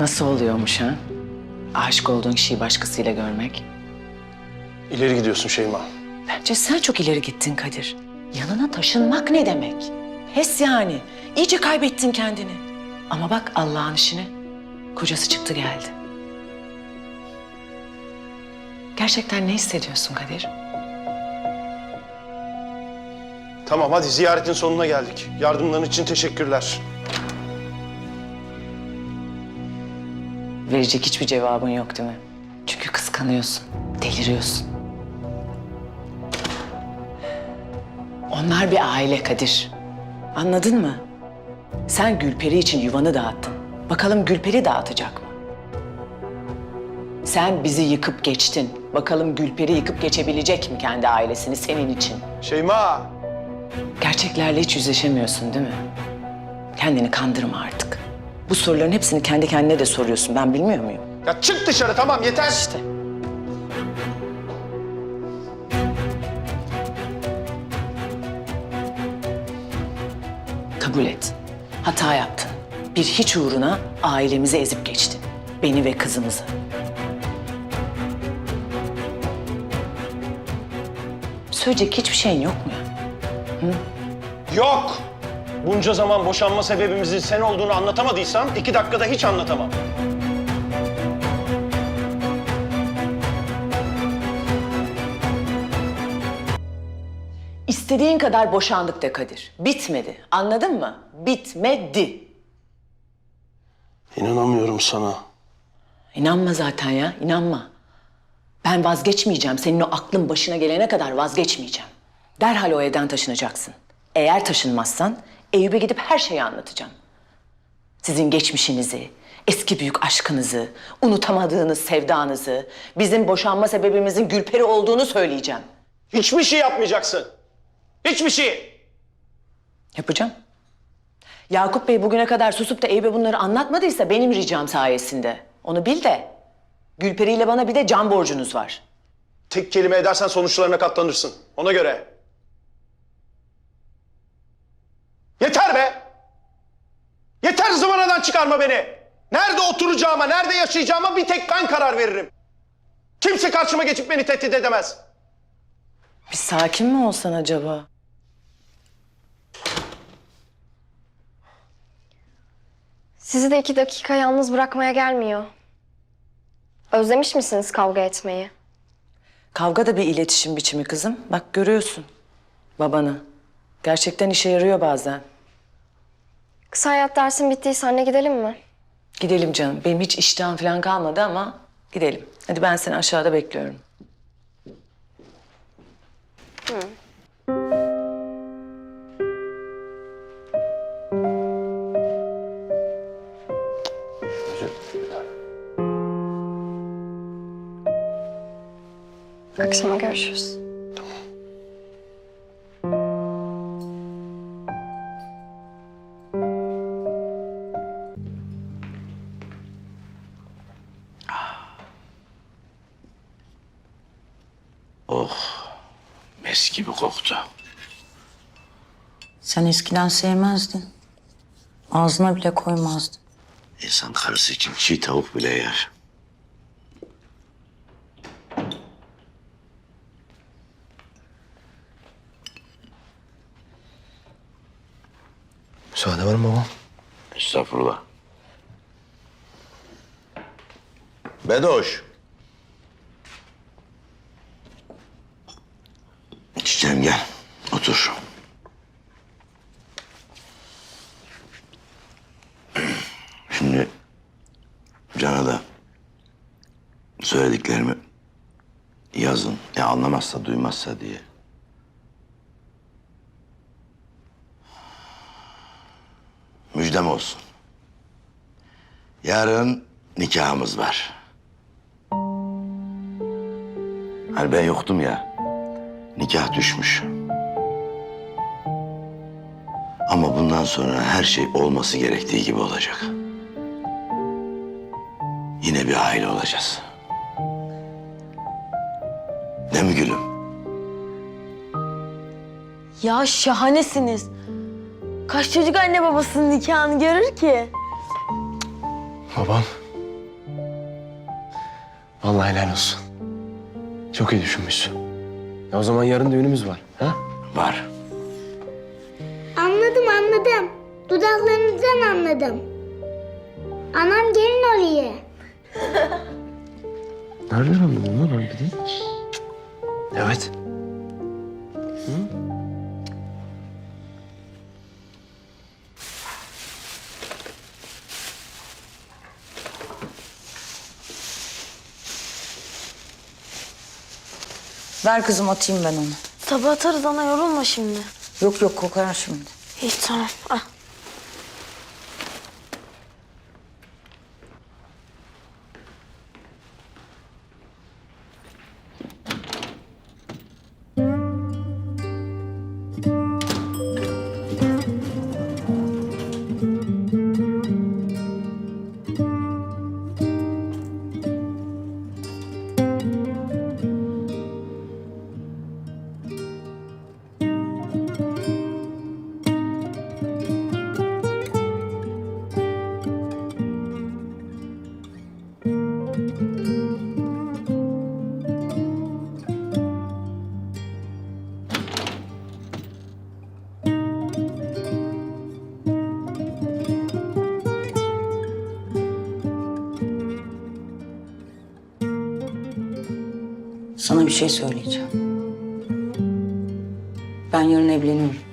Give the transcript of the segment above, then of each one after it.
Nasıl oluyormuş ha? Aşık olduğun kişiyi başkasıyla görmek. İleri gidiyorsun Şeyma. Bence sen çok ileri gittin Kadir. Yanına taşınmak ne demek? Pes yani. İyice kaybettin kendini. Ama bak Allah'ın işine. Kocası çıktı geldi. Gerçekten ne hissediyorsun Kadir? Tamam hadi ziyaretin sonuna geldik. Yardımların için teşekkürler. Verecek hiçbir cevabın yok değil mi? Çünkü kıskanıyorsun, deliriyorsun. Onlar bir aile Kadir. Anladın mı? Sen Gülperi için yuvanı dağıttın. Bakalım Gülperi dağıtacak mı? Sen bizi yıkıp geçtin. Bakalım Gülperi yıkıp geçebilecek mi kendi ailesini senin için? Şeyma! Gerçeklerle hiç yüzleşemiyorsun değil mi? Kendini kandırma artık. Bu soruların hepsini kendi kendine de soruyorsun. Ben bilmiyor muyum? Ya çık dışarı tamam yeter. İşte. Kabul et. Hata yaptın. Bir hiç uğruna ailemizi ezip geçtin. Beni ve kızımızı. Söyleyecek hiçbir şeyin yok mu ya? Yok! Bunca zaman boşanma sebebimizin sen olduğunu anlatamadıysam iki dakikada hiç anlatamam. İstediğin kadar boşandık de Kadir. Bitmedi. Anladın mı? Bitmedi. İnanamıyorum sana. İnanma zaten ya, inanma. Ben vazgeçmeyeceğim. Senin o aklın başına gelene kadar vazgeçmeyeceğim. Derhal o evden taşınacaksın. Eğer taşınmazsan Eyüp'e gidip her şeyi anlatacağım. Sizin geçmişinizi, eski büyük aşkınızı, unutamadığınız sevdanızı, bizim boşanma sebebimizin Gülperi olduğunu söyleyeceğim. Hiçbir şey yapmayacaksın. Hiçbir şey. Yapacağım. Yakup Bey bugüne kadar susup da Eyüp'e bunları anlatmadıysa benim ricam sayesinde. Onu bil de Gülperi ile bana bir de can borcunuz var. Tek kelime edersen sonuçlarına katlanırsın. Ona göre. Yeter be! Yeter zıvanadan çıkarma beni. Nerede oturacağıma, nerede yaşayacağıma bir tek ben karar veririm. Kimse karşıma geçip beni tehdit edemez. Bir sakin mi olsan acaba? Sizi de iki dakika yalnız bırakmaya gelmiyor. Özlemiş misiniz kavga etmeyi? Kavga da bir iletişim biçimi kızım. Bak görüyorsun babanı. Gerçekten işe yarıyor bazen. Kısa hayat dersin bittiyse anne gidelim mi? Gidelim canım. Benim hiç iştahım falan kalmadı ama gidelim. Hadi ben seni aşağıda bekliyorum. Akşama görüşürüz. Mis gibi koktu. Sen eskiden sevmezdin. Ağzına bile koymazdın. İnsan karısı için çiğ tavuk bile yer. Müsaade var mı baba? Estağfurullah. Bedoş. Çiçeğim gel. Otur. Şimdi Can'a da söylediklerimi yazın. Ya anlamazsa, duymazsa diye. Müjdem olsun. Yarın nikahımız var. Hani ben yoktum ya. Nikah düşmüş. Ama bundan sonra her şey olması gerektiği gibi olacak. Yine bir aile olacağız. Değil mi gülüm? Ya şahanesiniz. Kaç çocuk anne babasının nikahını görür ki? Babam. Vallahi helal olsun. Çok iyi düşünmüşsün. Ya o zaman yarın düğünümüz var. Ha? Var. Ver kızım atayım ben onu. Sabah atarız ana yorulma şimdi. Yok yok kokar şimdi. İyi tamam. Ah. Bir şey söyleyeceğim. Ben yarın evleniyorum.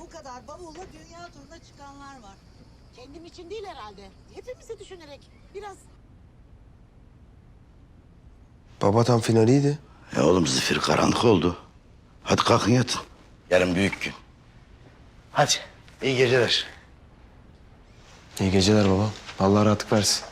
Bu kadar bavulla dünya turuna çıkanlar var. Kendim için değil herhalde. Hepimizi düşünerek biraz Baba tam finaliydi. E oğlum zifir karanlık oldu. Hadi kalkın yatın. Yarın büyük gün. Hadi. İyi geceler. İyi geceler baba. Allah rahatlık versin.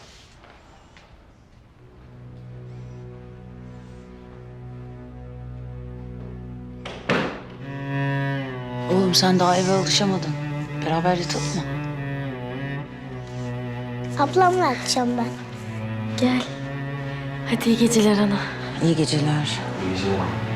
Oğlum sen daha eve alışamadın. Beraber yatalım mı? Ablamla yatacağım ben. Gel. Hadi iyi geceler ana. İyi geceler. İyi geceler.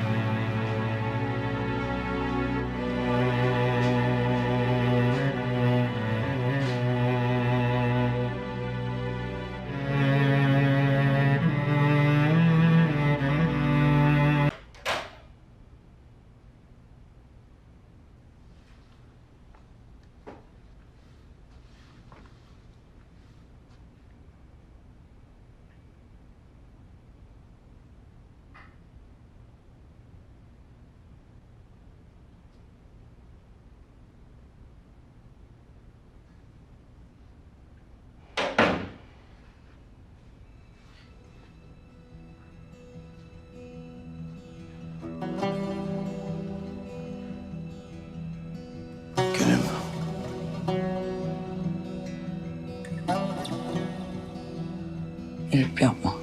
Eyüp yapma.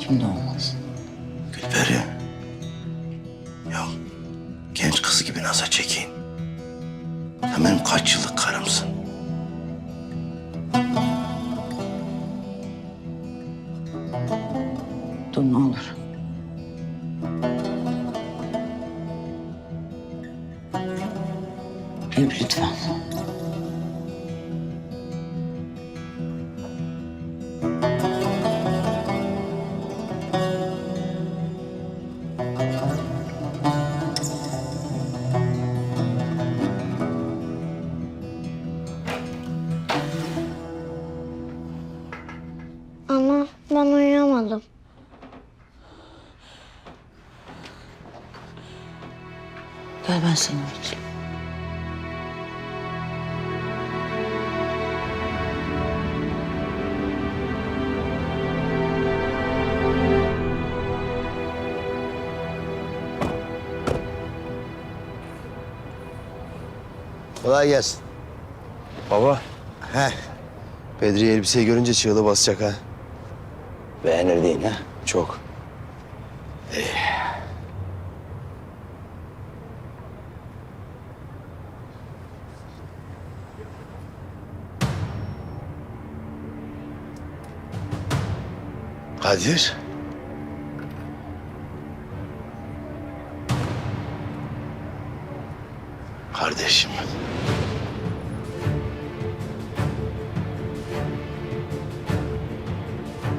Şimdi olmaz. Gülperi. Ya genç kız gibi naza çekin. Sen benim kaç yıllık karımsın. Dur ne olur. Eyüp lütfen. Seni uyutayım. Kolay gelsin. Baba. Heh. Bedriye elbiseyi görünce çığlığı basacak ha. Beğenir değil ha? Çok. Kadir. Kardeşim.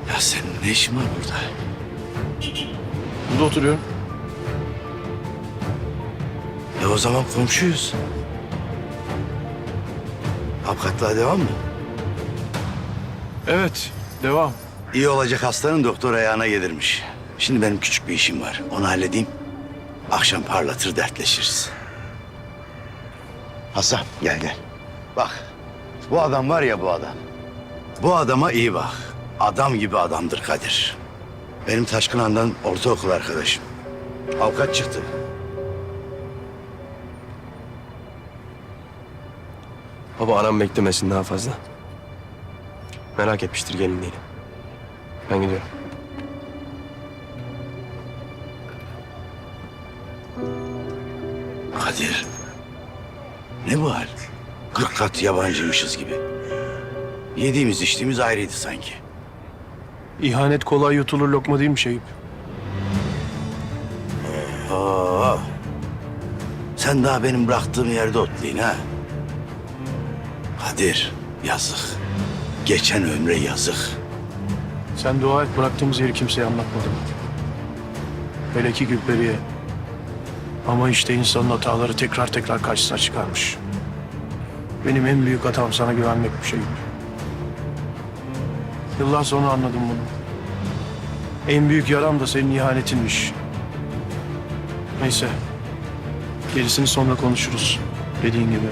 Ya senin ne işin var burada? Burada oturuyorum. E o zaman komşuyuz. Avukatlığa devam mı? Evet, devam. İyi olacak hastanın doktor ayağına gelirmiş. Şimdi benim küçük bir işim var. Onu halledeyim. Akşam parlatır dertleşiriz. Hasan gel gel. Bak bu adam var ya bu adam. Bu adama iyi bak. Adam gibi adamdır Kadir. Benim Taşkın Han'dan ortaokul arkadaşım. Avukat çıktı. Baba anam beklemesin daha fazla. Merak etmiştir gelinliğini. Ben gidiyorum. Kadir. Ne bu hal? Kırk kat yabancıymışız gibi. Yediğimiz içtiğimiz ayrıydı sanki. İhanet kolay yutulur lokma değil mi Şehip? Aa, sen daha benim bıraktığım yerde otlayın ha. Kadir yazık. Geçen ömre yazık. Sen dua et bıraktığımız yeri kimseye anlatmadım. Hele ki Gülperi'ye. Ama işte insanın hataları tekrar tekrar karşısına çıkarmış. Benim en büyük hatam sana güvenmek bir şey. Yıllar sonra anladım bunu. En büyük yaram da senin ihanetinmiş. Neyse. Gerisini sonra konuşuruz. Dediğin gibi.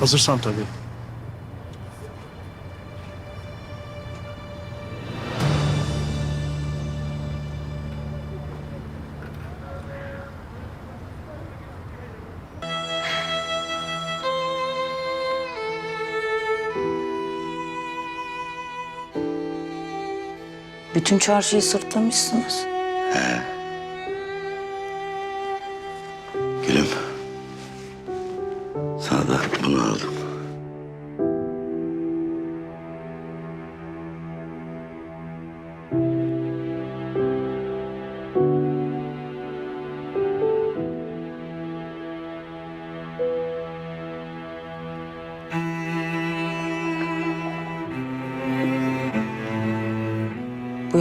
Hazırsan tabii. Bütün çarşıyı sırtlamışsınız. Gülüm.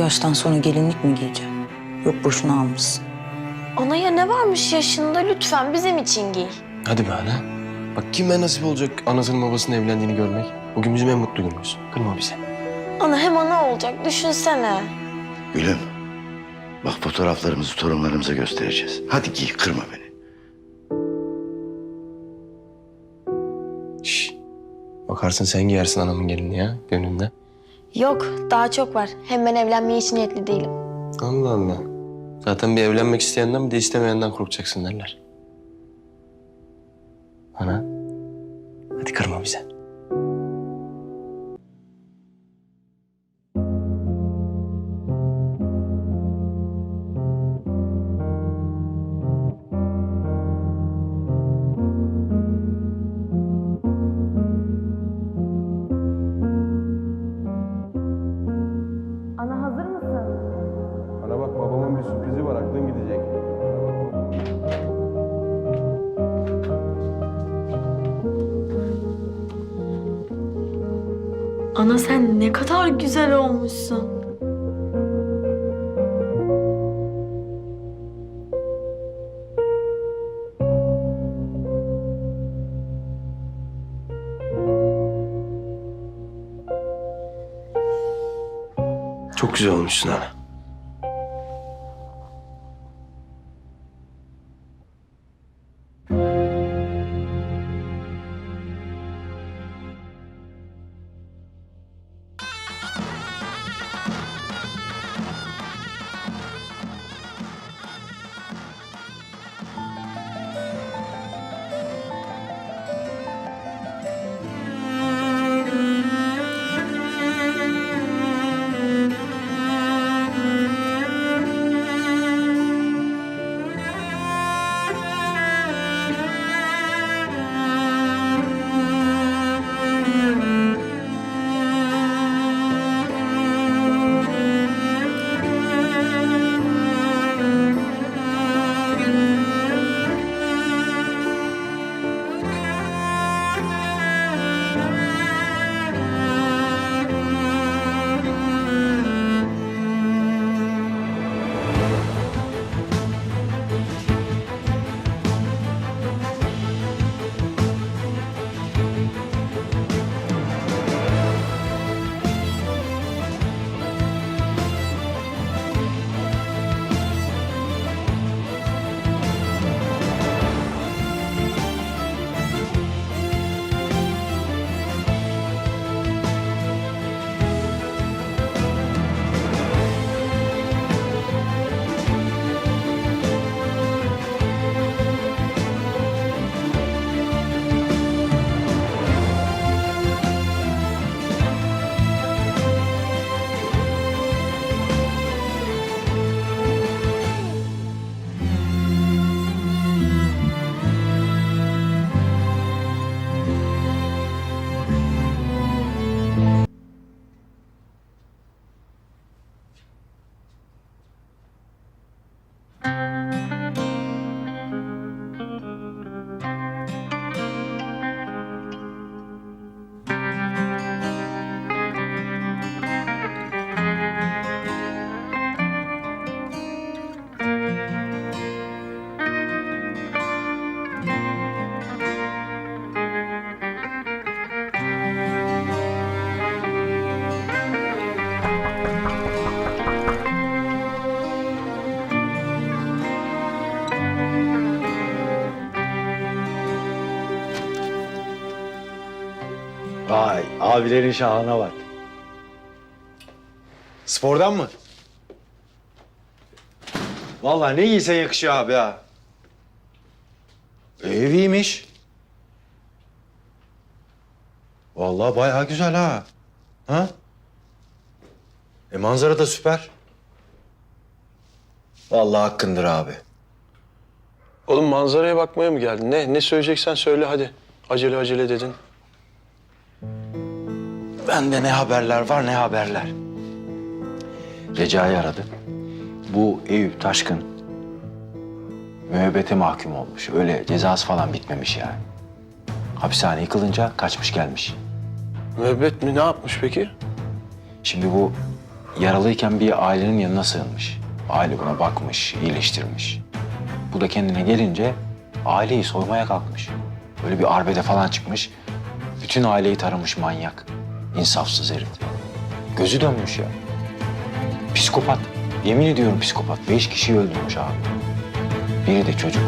Yaştan sonra gelinlik mi giyeceğim? Yok boşuna almışsın. Anaya ne varmış yaşında lütfen bizim için giy. Hadi be ana. Bak kime nasip olacak anasının babasının evlendiğini görmek. Bugün bizim en mutlu günümüz. Kırma bizi. Ana hem ana olacak düşünsene. Gülüm. Bak fotoğraflarımızı torunlarımıza göstereceğiz. Hadi giy kırma beni. Şş. Bakarsın sen giyersin anamın gelini ya gönlünde. Yok daha çok var. Hem ben evlenmeye hiç niyetli değilim. Allah Allah. Zaten bir evlenmek isteyenden bir de istemeyenden korkacaksın derler. Ana. Ne kadar güzel olmuşsun. Çok güzel olmuşsun ana. Abilerin şahına bak. Spordan mı? Vallahi ne giysen yakışıyor abi ha. Ev iyiymiş. Vallahi bayağı güzel ha. Ha? E manzara da süper. Vallahi hakkındır abi. Oğlum manzaraya bakmaya mı geldin? Ne? Ne söyleyeceksen söyle hadi. Acele acele dedin. Bende ne haberler var ne haberler. Recai aradı. Bu Eyüp Taşkın müebbete mahkum olmuş. Öyle cezası falan bitmemiş yani. Hapishane yıkılınca kaçmış gelmiş. Müebbet mi? Ne yapmış peki? Şimdi bu yaralıyken bir ailenin yanına sığınmış. Aile buna bakmış, iyileştirmiş. Bu da kendine gelince aileyi soymaya kalkmış. Böyle bir arbede falan çıkmış. Bütün aileyi taramış manyak. İnsafsız herif. Gözü dönmüş ya. Psikopat. Yemin ediyorum psikopat. Beş kişiyi öldürmüş abi. Biri de çocuk.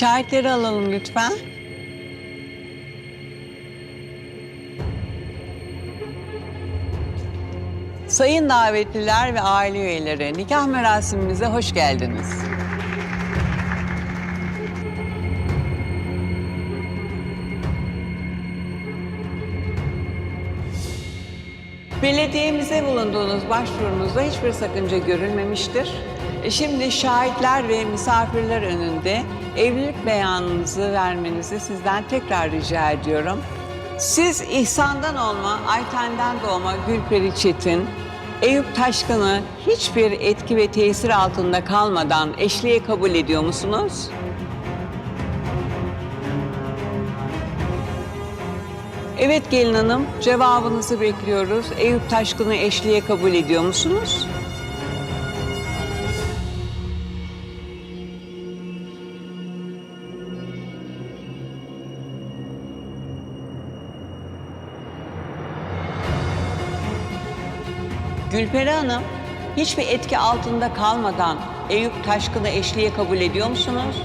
Şahitleri alalım lütfen. Sayın davetliler ve aile üyeleri, nikah merasimimize hoş geldiniz. Belediyemize bulunduğunuz başvurunuzda hiçbir sakınca görülmemiştir. E, Şimdi şahitler ve misafirler önünde evlilik beyanınızı vermenizi sizden tekrar rica ediyorum. Siz İhsan'dan olma, Ayten'den doğma Gülperi Çetin, Eyüp Taşkın'ı hiçbir etki ve tesir altında kalmadan eşliğe kabul ediyor musunuz? Evet gelin hanım, cevabınızı bekliyoruz. Eyüp Taşkın'ı eşliğe kabul ediyor musunuz? Gülperi Hanım, hiçbir etki altında kalmadan Eyüp Taşkın'ı eşliğe kabul ediyor musunuz?